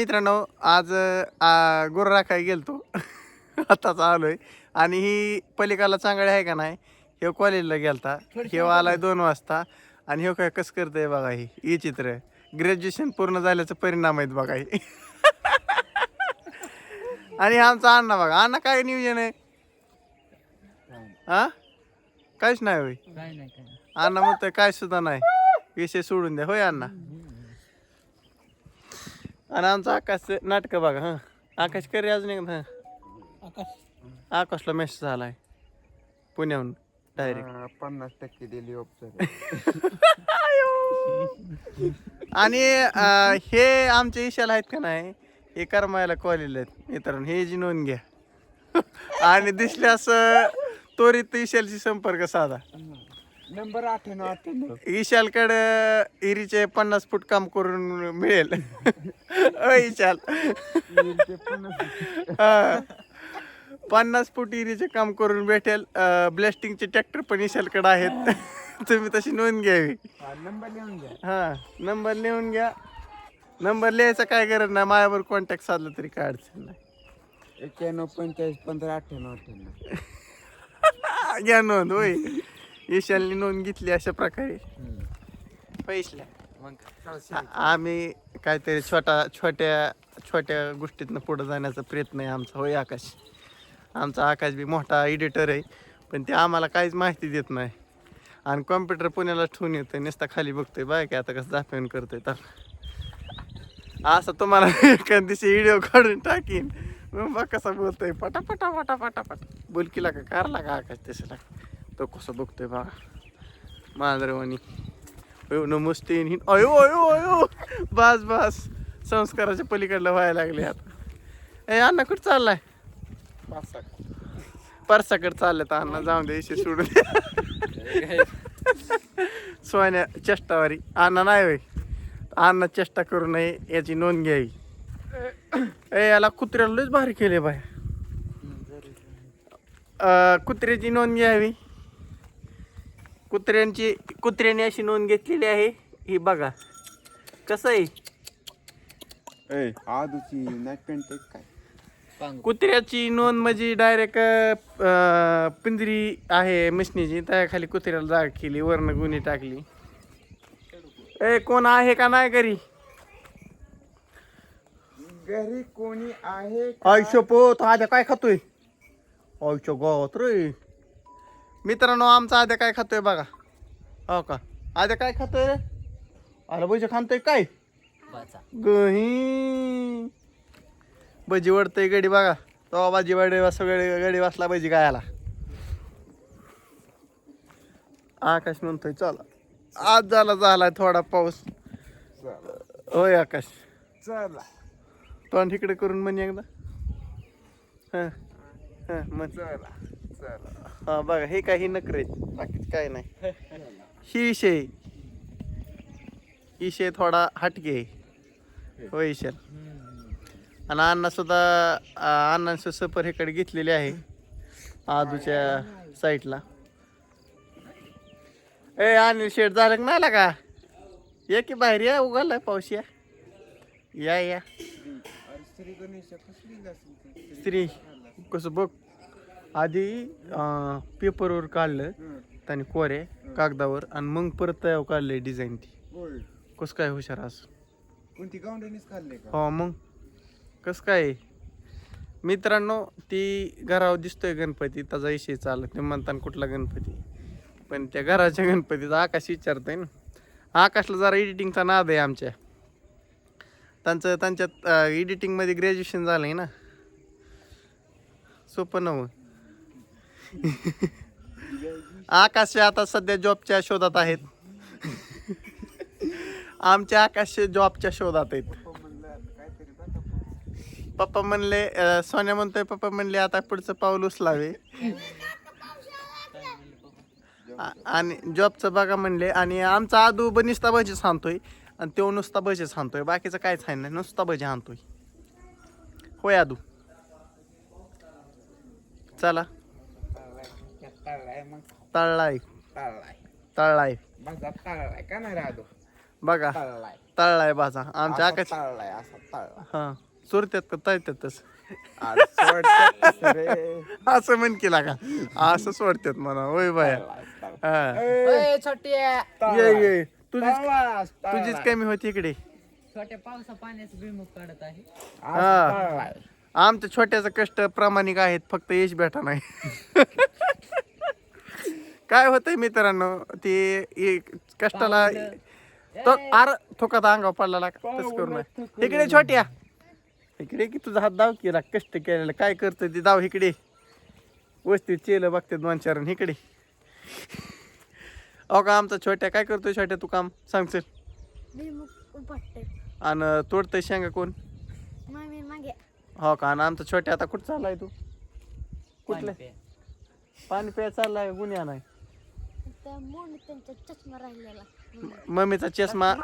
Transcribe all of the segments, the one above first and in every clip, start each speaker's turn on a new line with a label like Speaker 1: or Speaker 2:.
Speaker 1: मित्रांनो आज गुरु राखाय गेलतो. आताच आलोय आणि ही पलिकाला चांगली आहे का नाही हे कॉलेजला गेलता. हे आलाय दोन वाजता. आणि हे काय कसं करतंय बघा ही ही चित्र. ग्रॅज्युएशन पूर्ण झाल्याचा परिणाम आहेत बघा ही. आणि आमचा अण्णा बघा. अण्णा काय नियोजन आहे? हा? काहीच नाही होय.
Speaker 2: काय काय
Speaker 1: अण्णा म्हणतोय काय सुद्धा नाही. विषय सोडून द्या. होय अण्णा? आणि आमचं आकाश नाटक बघा हा. आकाश करी अजून एकदा हा.
Speaker 2: आकाश?
Speaker 1: आकाशला मेसेज आलाय पुण्याहून डायरेक्ट
Speaker 3: पन्नास टक्के दिली ऑप्शन
Speaker 1: आणि अं, हे आमचे इशाला आहेत का नाही हे करमायला कॉलेज आहेत मित्रांनो हे जी नोंद घ्या. आणि दिसल्यास त्वरित इशालशी संपर्क साधा.
Speaker 3: नंबर अठ्ठ्याण्णव अठ्ठ्याण्णव
Speaker 1: इशालकडे इरीचे पन्नास फूट काम करून मिळेल. अ
Speaker 3: ते पन्नास
Speaker 1: हा. पन्नास फूट इरीचे काम करून भेटेल. ब्लास्टिंगचे ट्रॅक्टर पण इशालकडे आहेत. तुम्ही तशी नोंद घ्यावी.
Speaker 3: नंबर लिहून घ्या.
Speaker 1: हा नंबर लिहून घ्या. नंबर लिहायचा काय गरज नाही. माझ्यावर कॉन्टॅक्ट साधला तरी काय अडचण नाही.
Speaker 3: एक्क्याण्णव पंचेचाळीस पंधरा अठ्ठ्याण्णव अठ्ठ्याण्णव.
Speaker 1: घ्या नोंद होय. ईशालनी नोंद घेतली अशा प्रकारे. पैसल्या आ- आम्ही काहीतरी छोटा छोट्या छोट्या गोष्टीतनं पुढे जाण्याचा प्रयत्न आहे आमचा. होय आकाश. आमचा आकाश बी मोठा एडिटर आहे पण ते आम्हाला काहीच माहिती देत नाही. आणि कॉम्प्युटर पुण्याला ठेवून येतोय नुसता खाली बघतोय. बाय की आता कसं दाखवून करतोय तर असं तुम्हाला एखाद दिवशी व्हिडिओ काढून टाकीन. मग बघ कसा बोलतोय. पटा पटा पटा पटा पटा बोलकीला का कारला का आकाश तसला तो कसं बघतोय बघा मांजरवाणी अयो नमस्ते अयो अयो अयो बस बस संस्काराच्या पलीकडलं व्हायला लागले आता ए अण्णा कुठं चाललाय परसाकडे चाललं तर अण्णा जाऊन दे इशे सोडून दे. सोन्या चेष्टावारी अण्णा नाही होय अण्णा चेष्टा करू नये याची नोंद घ्यावी ए याला कुत्र्याला लयच भारी केले बाय कुत्र्याची नोंद घ्यावी कुत्र्यांची कुत्र्याने अशी नोंद घेतलेली आहे. ही बघा. कसं आहे?
Speaker 3: काय?
Speaker 2: पांगू
Speaker 1: कुत्र्याची नोंद म्हणजे डायरेक्ट पिंजरी आहे मशनीची. त्याखाली कुत्र्याला जाग केली वरनं गुन्हे टाकली. ए कोण आहे का नाही घरी?
Speaker 3: घरी कोणी आहे
Speaker 1: आयुष्य पोत आद्या काय खातोय? आयुष्य गावात रे. मित्रांनो आमचा आद्या काय खातोय बघा. हो का? आद्या काय खातोय? रे आला पैसे खातोय काय? गही. भजी वडतय गडी बघा. तो भाजी वडे सगळे गडी वाचला भजी गायला आकाश म्हणतोय चला. आज झाला झालाय थोडा पाऊस. होय आकाश.
Speaker 3: चला.
Speaker 1: तोंड इकडे करून म्हणे एकदा. हा. हा
Speaker 3: चला चला.
Speaker 1: हा बघा हे काही नखरे बाकीच काय नाही. ही विषय विषय थोडा हटके. आहे. होय विशाल आणि अण्णा सुद्धा आ, अण्णांचं सफर इकडे घेतलेली आहे आजूच्या साईडला. ए अनिल शेठ झालं का नाही का? ये की बाहेर या उघडलाय पाऊस या. या या? स्त्री. कसं बघ. आधी अं, पेपरवर काढलं त्याने कोरे कागदावर आणि मग परत तयार काढले डिझाईन ती.
Speaker 3: होय.
Speaker 1: कसं काय हुशार असं
Speaker 3: कोणती गावंडीनेच खाल्ले का?
Speaker 1: हो मग? कसं काय? मित्रांनो ती घरावर दिसतोय गणपती त्याचा विषय चालत नाही म्हणताना कुठला गणपती? पण त्या घराच्या गणपतीचा आकाश विचारतोय ना. आकाशला जरा एडिटिंगचा नाद आहे आमच्या. त्यांचं त्यांच्यात एडिटिंगमध्ये ग्रॅज्युएशन झालं आहे ना. सोपं नव आकाश आता सध्या जॉबच्या शोधात आहेत. आमच्या आकाश जॉबच्या शोधात आहेत.
Speaker 3: पप्पा म्हणले
Speaker 1: सोन्या म्हणतोय पप्पा म्हणले आता पुढचं पाऊल उचलावे. आणि जॉबचं बघा म्हणले आणि आमचा आदू बनिस्ता भजी सांगतोय आणि तो नुसता भजी सांगतोय बाकीचं काहीच आहे नाही नुसता भजी आणतोय होय आदू. चला.
Speaker 3: तळलाय मग
Speaker 1: तळलाय
Speaker 3: तळलाय
Speaker 1: तळलाय
Speaker 3: माझा तळलाय का नाही राहतो
Speaker 1: बघा
Speaker 3: तळलाय
Speaker 1: तळलाय भाजा आमच्या आकाश
Speaker 3: तळलाय असा तळला
Speaker 1: हा चोरत्यात का तळत्यात तसं असं म्हण केला का असं सोडतात म्हणा होय बाया. हा
Speaker 2: छोट्या
Speaker 1: ये ये तुझीच तुझीच. कमी होती इकडे
Speaker 2: छोट्या पावसा पाण्याचं भुईमुग काढत आहे
Speaker 3: असा
Speaker 1: हा.
Speaker 3: तळलाय.
Speaker 1: आमच्या छोट्याचं कष्ट प्रामाणिक आहेत फक्त यश भेटा नाही काय होतंय मित्रांनो? ते एक कष्टाला तो अर थोकात अंगावर पडला तसं करू नये. इकडे छोट्या. इकडे की तुझा हात दाव केला कष्ट केलेला. काय करतोय ते दाव इकडे. वस्ती चेल बघते दोन चार इकडे. अहो का आमचा छोट्या काय करतोय छोट्या तू काम? सांग चल.
Speaker 4: भुईमुग उपटते.
Speaker 1: आणि तोडतंय शेंगा कोण? हो का? आणि आमचा छोट्या आता कुठं चाललाय तू? कुठलं
Speaker 2: पाणी प्या.
Speaker 1: प्याय चाललाय गुन्ह्या नाही
Speaker 4: त्या मोड त्यांचा चष्मा राहिलेला.
Speaker 1: मम्मीचा चष्मा.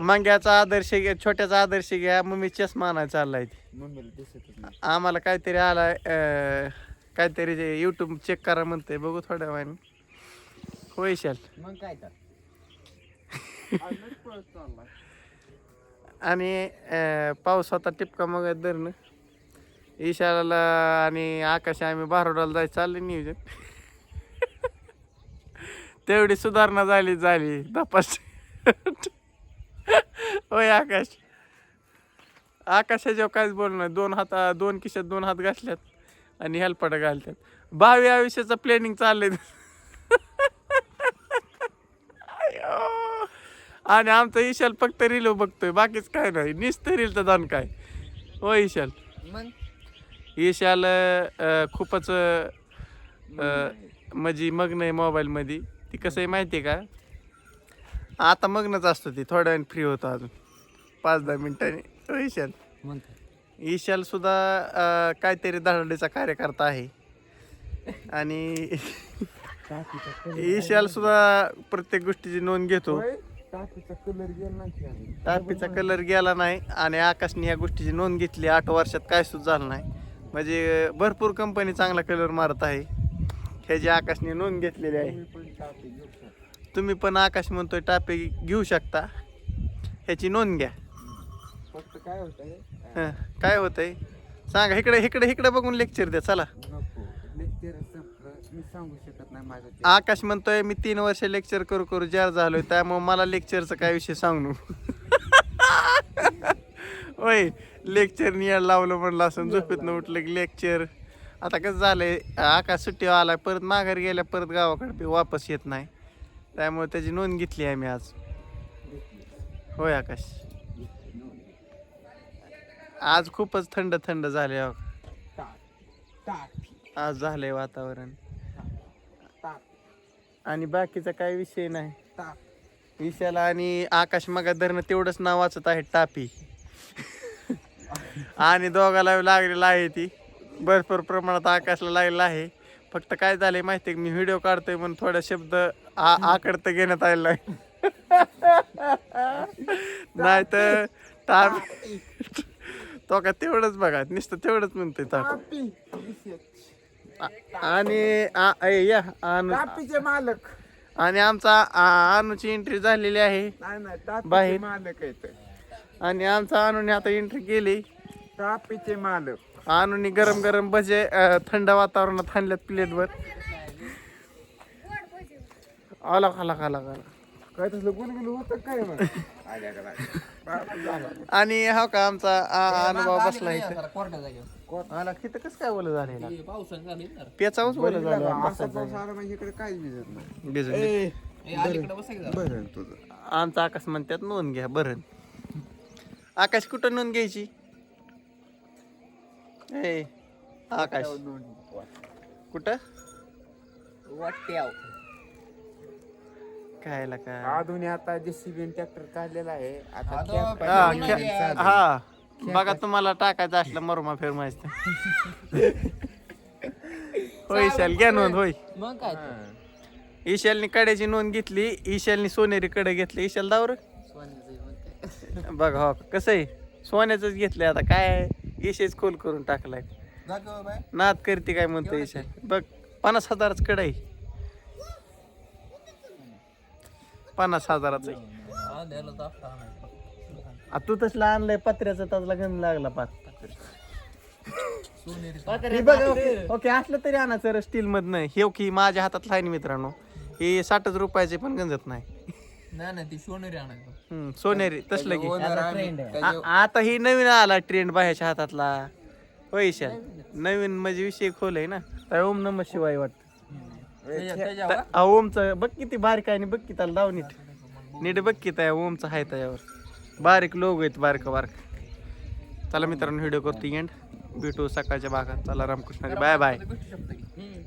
Speaker 1: मांग्याचा आदर्श घ्या छोट्याचा आदर्श घ्या मम्मी चष्मा आणायला चाललाय ती.
Speaker 3: मम्मीला दिसतच नाही.
Speaker 1: आम्हाला काहीतरी आलाय अं, काहीतरी जे युट्यूब चेक करा म्हणते बघू थोड्या वेळाने. होय शाल
Speaker 2: मग काय तर.
Speaker 1: आणि अं, पाऊस होता टिपका मग धरणं. ईशाला आणि आकाश आम्ही बारोडाला जायचं चालले नियोजन. तेवढी सुधारणा झाली झाली. तपास. होय आकाश. आकाशाच्या काहीच बोलणं दोन हात दोन खिशात दोन हात घातल्यात आणि हेल्पट घालतात. भावी आयुष्याचं प्लॅनिंग चाललंय. आणि आमचं ईशाल फक्त रील बघतोय. बाकीच काय नाही. नुसतं रीलचं जाण काय. हो ईशाल
Speaker 2: मग?
Speaker 1: ईशाल अं, खूपच म्हणजे मग्न आहे मोबाईलमध्ये ती कसं आहे माहिती आहे का? आता मग्नच असतो ती थोड्या वेळ फ्री होतो अजून. पाच दहा मिनिटांनी. हो ईशाल
Speaker 2: मग
Speaker 1: ईशाल सुद्धा काहीतरी धडाडीचा कार्यकर्ता आहे. आणि ईशाल सुद्धा प्रत्येक गोष्टीची नोंद घेतो.
Speaker 3: टाकीचा कलर गेला नाही की आम्ही.
Speaker 1: टापीचा कलर गेला नाही आणि आकाशने ह्या गोष्टीची नोंद घेतली. आठ वर्षात काय सुद्धा झालं नाही. म्हणजे भरपूर कंपनी चांगला कलर मारत आहे. ह्याची आकाशने नोंद घेतलेली आहे.
Speaker 3: तुम्ही पण
Speaker 1: आकाश म्हणतोय टापे घेऊ शकता. ह्याची नोंद घ्या.
Speaker 3: फक्त काय होतंय?
Speaker 1: हं, काय होतंय? सांगा इकडे इकडे इकडे बघून लेक्चर द्या चला.
Speaker 3: सांगू शकत नाही.
Speaker 1: आकाश म्हणतोय मी तीन वर्ष लेक्चर करू करू जार झालोय त्यामुळे मला लेक्चरचं काय विषय सांगू होय लेक्चर यायला लावलं म्हणलं असं झोपेतनं उठलं की लेक्चर आता कसं झालंय आकाश सुट्टी आला परत माघारी गेल्या परत गावाकडे वापस येत नाही. त्यामुळे त्याची नोंद घेतली आहे मी आज. होय आकाश. आज खूपच थंड थंड झाले अहो. आज झालंय वातावरण. आणि बाकीचा काही विषय नाही.
Speaker 3: विषयाला
Speaker 1: विशाला आणि आकाश मगा धरणं तेवढंच नाव वाचत आहे टापी. आणि दोघाला लागलेला आहे ती. भरपूर प्रमाणात आकाशला लागलेलं आहे. फक्त काय झालंय माहिती मी व्हिडिओ काढतोय म्हणून थोडा शब्द आ आकडत घेण्यात आलेला आहे. नाही तर टाप तो का तेवढंच बघा नुसतं तेवढंच म्हणतोय ताप. आणि या
Speaker 3: मालक.
Speaker 1: आणि आमचा अनुची एंट्री झालेली आहे.
Speaker 3: नाही नाही टापीचे
Speaker 1: बाहेर.
Speaker 3: मालक आहेत.
Speaker 1: आणि आमचा अनुने आता एंट्री केली.
Speaker 3: टापीचे मालक.
Speaker 1: अनुने गरम गरम भजे थंड वातावरणात आणल्यात प्लेटवर. आला खाला खाला खाला
Speaker 3: काय तसलं गुलगुल होतं काय.
Speaker 1: आणि हा का आमचा आ- अनुभव बसला इथं.
Speaker 2: जागेवर
Speaker 1: आला तिथं कसं काय बोल
Speaker 2: हे झाली.
Speaker 1: पेचावच बोल झालं
Speaker 3: इकडे भिजत नाही.
Speaker 1: आमचा आकाश म्हणतात नोंद घ्या बरं. आकाश कुठं नोंद घ्यायची? ए आकाश. कुठं?
Speaker 2: वाट्याव.
Speaker 1: काय का?
Speaker 3: आधुनिक आता जेसीबी ट्रॅक्टर काढलेला आहे. आता
Speaker 1: हा.
Speaker 2: नाही
Speaker 1: खे- हा. बघा तुम्हाला टाकायचं असलं मरुमा फेर माहिती होय ईशाल घ्या नोंद होय.
Speaker 2: मग काय.
Speaker 3: हा.
Speaker 1: ईशालनी कड्याची नोंद घेतली ईशालनी सोनेरी कडे घेतली. ईशाल दावर?
Speaker 2: सोन्याचं आहे, मग काय.
Speaker 1: बघ हो कसं आहे? सोन्याचंच घेतलंय आता काय? ईशेच खोल करून टाकलाय. नाद करते काय म्हणतो ईशाल बघ पन्नास हजाराच कड आहे. पन्नास हजाराचं तू तसला आणलंय पत्र्याचा ताजला गंध लागला बघ ओके ओके असलं तरी आणायचं स्टील मधनं. हे की माझ्या हातात आहे ना मित्रांनो. हे साठच रुपयाचे पण गंजत नाही.
Speaker 2: नाही नाही ती सोनेरी आणायचं
Speaker 1: हम्म, सोनेरी तसलं की.
Speaker 3: आम्ही-
Speaker 1: आ- आता ही नवीन आला ट्रेंड बाह्याच्या हातातला. पैशा नवीन म्हणजे विषय खोल आहे ना. तर ओम नम शिवाय वाटत.
Speaker 2: त्याच्या- त्याच्यावर
Speaker 1: ओमचं बघ किती बारीक आहे आणि बघ की त्याला लाव नीट. नीट बघ की त्या ओमचं आहे त्याच्यावर बारीक लोग आहेत बारक बारक. चला मित्रांनो व्हिडिओ करतो एंड भेटू सकाळच्या भागात. चला रामकृष्ण बाय बाय.
Speaker 2: भेटू शकतं की.